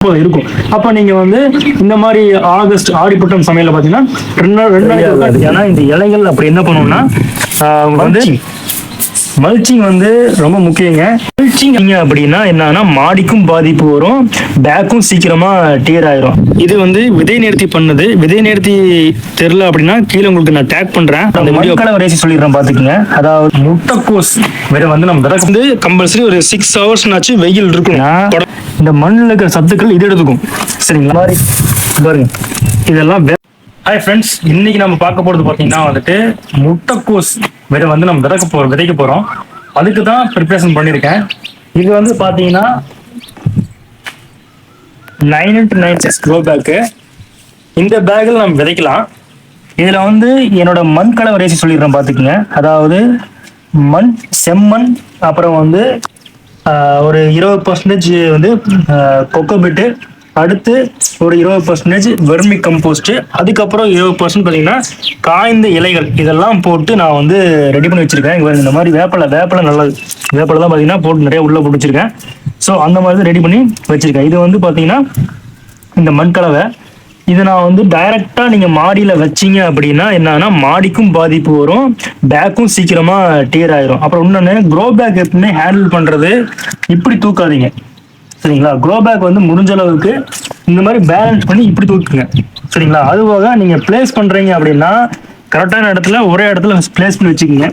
இருக்கும். அப்ப நீங்க வந்து இந்த மாதிரி ஆகஸ்ட் ஆடிப்பட்டம் சமையல பாத்தீங்கன்னா ரெண்டு நாள் ரெண்டு ஏன்னா இந்த இலைகள் அப்படி என்ன பண்ணுவோம்னா வந்து மல்ச்சிங் வந்து ரொம்ப முக்கியங்க. மல்ச்சிங் அப்படின்னா என்னன்னா மாடிக்கும் பாதிப்பு வரும் பேக்கும் சீக்கிரமா டியர் ஆயிரும். இது வந்து விதை நேர்த்தி பண்ணுது. விதை நேர்த்தி தெரியல அப்படின்னா கீழே உங்களுக்கு நான் டேக் பண்றேன். அந்த கலர் ரேசி சொல்லிடுறேன் பாத்துக்கங்க அதாவது முட்டைக்கோஸ் வேற வந்து நம்ம வந்து கம்பல்சரி ஒரு சிக்ஸ் ஹவர்ஸ்னாச்சு வெயில் இருக்கும். இந்த மண்ணில் இருக்கிற சத்துக்கள் இது எடுத்துக்கும் சரிங்களா? பாருங்க. இதெல்லாம் ஹாய் ஃப்ரெண்ட்ஸ் இன்னைக்கு நம்ம பார்க்க போறது பாத்தீங்கன்னா வந்துட்டு முட்டைக்கோஸ் விதை வந்து நம்ம விதைக்க போறோம் விதைக்க போறோம். அதுக்கு தான் ப்ரிப்பரேஷன் பண்ணியிருக்கேன். இது வந்து பார்த்தீங்கன்னா nine into nine six grow bag இந்த பேக்கில் நம்ம விதைக்கலாம். இதில் வந்து என்னோட மண் கலவை ரேசி சொல்லிடுறேன் பார்த்துக்குங்க அதாவது மண் செம்மண் அப்புறம் வந்து ஒரு இருபது பர்சன்டேஜ் வந்து கொக்கோபிட்டு அடுத்து ஒரு இருபது பர்சன்டேஜ் வெர்மி கம்போஸ்ட் அதுக்கப்புறம் இருபது பர்சன்ட் பார்த்தீங்கன்னா காய்ந்த இலைகள். இதெல்லாம் போட்டு நான் வந்து ரெடி பண்ணி வச்சிருக்கேன். இந்த மாதிரி வேப்பலை வேப்பலை நல்லது வேப்பலை தான் பார்த்தீங்கன்னா போட்டு நிறைய உள்ள போட்டு வச்சிருக்கேன். ஸோ அந்த மாதிரி ரெடி பண்ணி வச்சிருக்கேன். இது வந்து பார்த்தீங்கன்னா இந்த மண் கலவை இதை நான் வந்து டைரெக்டாக நீங்கள் மாடியில் வச்சீங்க அப்படின்னா என்னன்னா மாடிக்கும் பாதிப்பு வரும் பேக்கும் சீக்கிரமாக டீர் ஆயிரும். அப்புறம் இன்னொன்று க்ரோ பேக் எப்பவுமே ஹேண்டில் பண்ணுறது இப்படி தூக்காதீங்க. சரிங்களா? க்ரோ பேக் வந்து முடிஞ்ச அளவுக்கு இந்த மாதிரி பேலன்ஸ் பண்ணி இப்படி தூக்குங்க சரிங்களா? அது போக நீங்க பிளேஸ் பண்றீங்க அப்படின்னா கரெக்டான இடத்துல ஒரே இடத்துல பிளேஸ் பண்ணி வச்சுக்கோங்க.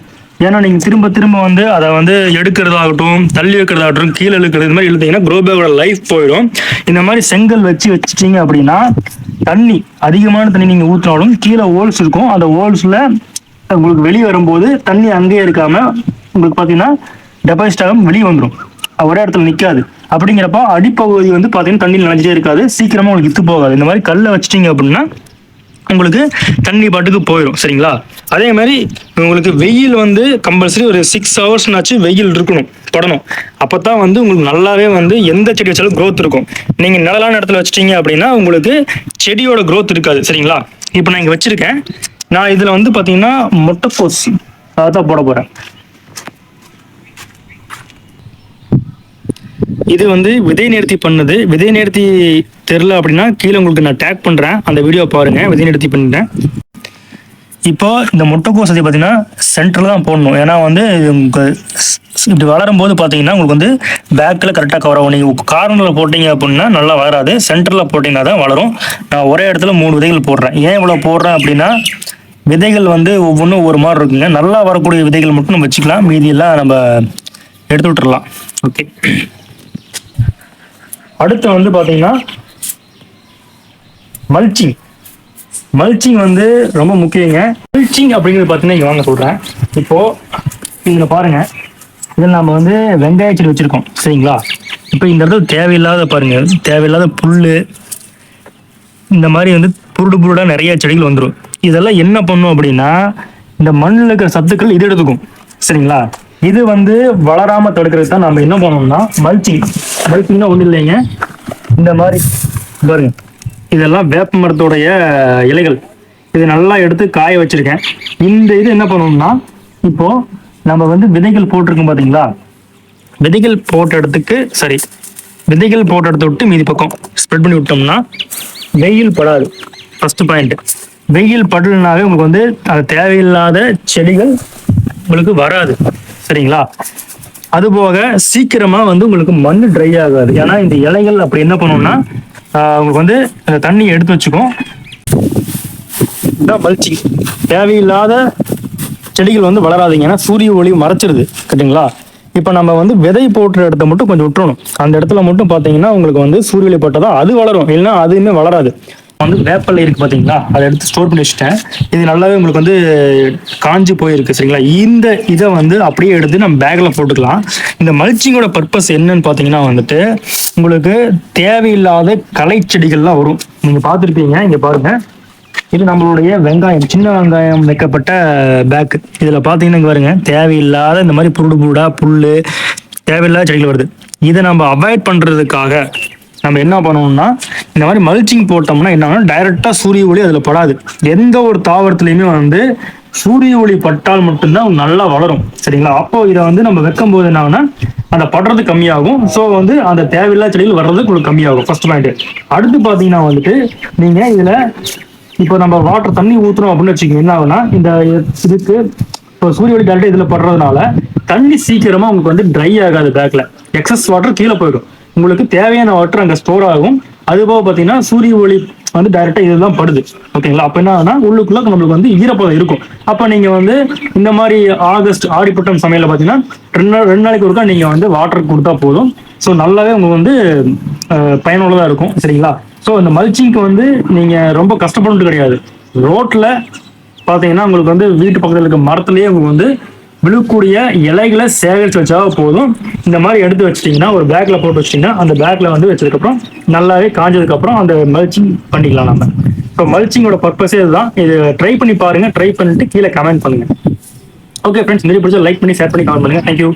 ஏன்னா நீங்க திரும்ப திரும்ப வந்து அதை வந்து எடுக்கிறதாகட்டும் தள்ளி வைக்கிறதாகட்டும் கீழே இழுக்கிறது இந்த மாதிரி இழுத்தீங்கன்னா க்ரோ பேக்கோட லைஃப் போயிடும். இந்த மாதிரி செங்கல் வச்சு வச்சுட்டீங்க அப்படின்னா தண்ணி அதிகமான தண்ணி நீங்க ஊற்றினாலும் கீழே ஹோல்ஸ் இருக்கும். அந்த ஹோல்ஸ்ல உங்களுக்கு வெளியே வரும்போது தண்ணி அங்கேயே இருக்காம உங்களுக்கு பார்த்தீங்கன்னா டெபாசிட் ஆகும் வெளியே வந்துடும் ஒரே இடத்துல நிற்காது அப்படிங்கிறப்ப அடிப்பகுதி வந்து பார்த்தீங்கன்னா தண்ணி நினைச்சிட்டே இருக்காது. சீக்கிரமாக உங்களுக்கு இத்து போகாது. இந்த மாதிரி கல்லை வச்சிட்டிங்க அப்படின்னா உங்களுக்கு தண்ணி பாட்டுக்கு போயிடும் சரிங்களா? அதே மாதிரி உங்களுக்கு வெயில் வந்து கம்பல்சரி ஒரு சிக்ஸ் ஹவர்ஸ்னாச்சும் வெயில் இருக்கணும் படணும் அப்போ தான் வந்து உங்களுக்கு நல்லாவே வந்து எந்த செடி வச்சாலும் க்ரோத் இருக்கும். நீங்கள் நிழலான இடத்துல வச்சிட்டிங்க அப்படின்னா உங்களுக்கு செடியோட க்ரோத் இருக்காது. சரிங்களா? இப்போ நான் இங்கே வச்சுருக்கேன். நான் இதில் வந்து பார்த்தீங்கன்னா முட்டைக்கோஸ் அதை தான் போட போகிறேன் இது வந்து விதை நேர்த்தி பண்ணுது. விதை நேர்த்தி தெரில அப்படின்னா கீழே உங்களுக்கு நான் டேக் பண்ணுறேன் அந்த வீடியோ பாருங்க. விதை நேர்த்தி பண்ணிட்டேன். இப்போ இந்த முட்டைக்கோஸ் அதை பார்த்தீங்கன்னா சென்டரில் தான் போடணும். ஏன்னா வந்து உங்களுக்கு இப்படி வளரும் போது பார்த்தீங்கன்னா உங்களுக்கு வந்து பேக்கில் கரெக்டாக கவர் ஆகும். நீங்கள் கார்னரில் போட்டீங்க அப்படின்னா நல்லா வளராது. சென்டரில் போட்டிங்கன்னா தான் வளரும். நான் ஒரே இடத்துல மூணு விதைகள் போடுறேன். ஏன் இவ்வளோ போடுறேன் அப்படின்னா விதைகள் வந்து ஒவ்வொன்றும் ஒரு மாதிரி இருக்குங்க. நல்லா வரக்கூடிய விதைகள் மட்டும் நம்ம வச்சுக்கலாம். மீதியெல்லாம் நம்ம எடுத்து விட்டுறலாம். ஓகே அடுத்து வந்து பாத்தீங்கன்னா மல்ச்சிங் மல்ச்சிங் வந்து ரொம்ப முக்கியங்க. மல்ச்சிங் அப்படிங்கிறது பார்த்தீங்கன்னா இங்கே வாங்க சொல்கிறேன் இப்போ இதில் பாருங்க. இதில் நம்ம வந்து வெங்காய செடி வச்சுருக்கோம். சரிங்களா? இப்போ இந்த இடத்துல தேவையில்லாத பாருங்கள் தேவையில்லாத புல் இந்த மாதிரி வந்து புருடு புருடாக நிறைய செடிகள் வந்துடும் இதெல்லாம் என்ன பண்ணும் அப்படின்னா இந்த மண்ணில் இருக்கிற சத்துக்கள் இது எடுத்துக்கும். சரிங்களா? இது வந்து வளராம தடுக்கிறதுக்கு தான் நம்ம என்ன பண்ணோம்னா மல்ச்சிங் மல்ச்சிங்னா ஒன்றும் இல்லைங்க. இந்த மாதிரி பாருங்க. இதெல்லாம் வேப்ப மரத்துடைய இலைகள். இது நல்லா எடுத்து காய வச்சிருக்கேன். இந்த இது என்ன பண்ணணும்னா இப்போ நம்ம வந்து விதைகள் போட்டிருக்கோம் பார்த்தீங்களா விதைகள் போட்ட இடத்துக்கு சரி விதைகள் போட்ட இடத்த விட்டு மீதி பக்கம் ஸ்ப்ரெட் பண்ணி விட்டோம்னா வெயில் படாது. ஃபர்ஸ்ட் பாயிண்ட் வெயில் படலனாவே உங்களுக்கு வந்து அது தேவையில்லாத செடிகள் உங்களுக்கு வராது. சரிங்களா? அதுபோக சீக்கிரமா வந்து உங்களுக்கு மண் ட்ரை ஆகாது. ஏன்னா இந்த இலைகள் அப்படி என்ன பண்ணும்னா உங்களுக்கு வந்து அந்த தண்ணியை எடுத்து வச்சுக்கும். இதான் மல்ச்சிங் தேவையில்லாத செடிகள் வந்து வளராதீங்க. ஏன்னா சூரிய ஒளி மறைச்சிருது. கரெக்டுங்களா இப்போ நம்ம வந்து விதை போட்டுற இடத்த மட்டும் கொஞ்சம் விட்டுறணும். அந்த இடத்துல மட்டும் பார்த்தீங்கன்னா உங்களுக்கு வந்து சூரிய ஒளி பட்டதா அது வளரும். இல்லைன்னா அதுவுமே வளராது. வந்து வேப்பல்ல இருக்கு பாத்தீங்களா? அதை எடுத்து ஸ்டோர் பண்ணி வச்சுட்டேன். இது நல்லாவே உங்களுக்கு வந்து காஞ்சி போயிருக்கு சரிங்களா? இந்த இதை வந்து அப்படியே எடுத்து நம்ம பேக்கில் போட்டுக்கலாம். இந்த மல்ச்சிங்கோட பர்பஸ் என்னன்னு பார்த்தீங்கன்னா வந்துட்டு உங்களுக்கு தேவையில்லாத களை செடிகள்லாம் வரும். நீங்கள் பார்த்துருப்பீங்க இங்கே பாருங்க. இது நம்மளுடைய வெங்காயம் சின்ன வெங்காயம் வைக்கப்பட்ட பேக் இதுல பாத்தீங்கன்னா பாருங்க தேவையில்லாத இந்த மாதிரி புருடு புருடா புல்லு தேவையில்லாத செடிகள் வருது. இதை நம்ம அவாய்ட் பண்றதுக்காக நம்ம என்ன பண்ணணும்னா இந்த மாதிரி மல்ச்சிங் போட்டோம்னா என்ன டைரக்டா சூரிய ஒளி அதுல படாது. எந்த ஒரு தாவரத்துலயுமே வந்து சூரிய ஒளி பட்டால் மட்டும்தான் நல்லா வளரும். சரிங்களா? அப்போ இதை வந்து நம்ம வைக்கும் போது என்னன்னா அந்த படுறது கம்மியாகும். ஸோ வந்து அந்த தேவையில்லாத செடிகள் வர்றது உங்களுக்கு கம்மியாகும். ஃபர்ஸ்ட் பாயிண்ட் அடுத்து பார்த்தீங்கன்னா வந்துட்டு நீங்க இதுல இப்போ நம்ம வாட்டர் தண்ணி ஊற்றுறோம் அப்படின்னு வச்சுக்கோங்க. என்ன ஆகுனா இந்த இதுக்கு இப்போ சூரிய ஒளி டேரக்டா இதுல படுறதுனால தண்ணி சீக்கிரமா உங்களுக்கு வந்து ட்ரை ஆகாது பேக்ல எக்ஸஸ் வாட்டர் கீழே போயிடும். உங்களுக்கு தேவையான வாட்டர் அங்க ஸ்டோர் ஆகும். அது போக பாத்தீங்கன்னா சூரிய ஒளி வந்து டைரக்டா இதுதான் படுது. ஓகேங்களா அப்ப என்ன ஆகுதுன்னா உள்ளுக்குள்ள நம்மளுக்கு வந்து ஈரப்பதம் இருக்கும். அப்ப நீங்க வந்து இந்த மாதிரி ஆகஸ்ட் ஆடிப்பட்டம் சமையல பாத்தீங்கன்னா ரெண்டு நாள் ரெண்டு நாளைக்கு ஒருக்கா நீங்க வந்து வாட்டர் கொடுத்தா போதும். ஸோ நல்லாவே உங்களுக்கு வந்து பயனுள்ளதா இருக்கும். சரிங்களா? ஸோ இந்த மல்ச்சிங்க்கு வந்து நீங்க ரொம்ப கஷ்டப்பட்டு கிடையாது. ரோட்ல பாத்தீங்கன்னா உங்களுக்கு வந்து வீட்டு பக்கத்துல இருக்க மரத்துலயே உங்களுக்கு வந்து விழுக்கூடிய இலைகளை சேகரித்து வச்சா போதும். இந்த மாதிரி எடுத்து வச்சிட்டிங்கன்னா ஒரு பேக்கில் போட்டு வச்சிட்டிங்கன்னா அந்த பேக்கில் வந்து வச்சதுக்கப்புறம் நல்லாவே காஞ்சதுக்கப்புறம் அந்த மல்ச்சிங் பண்ணிக்கலாம் நம்ம. இப்போ மல்ச்சிங்கோட பர்பஸே இதுதான். இது ட்ரை பண்ணி பாருங்கள் ட்ரை பண்ணிட்டு கீழே கமெண்ட் பண்ணுங்கள் ஓகே ஃப்ரெண்ட்ஸ் இந்த பிடிச்ச லைக் பண்ணி ஷேர் பண்ணி கமெண்ட் பண்ணுங்கள் தேங்க்யூ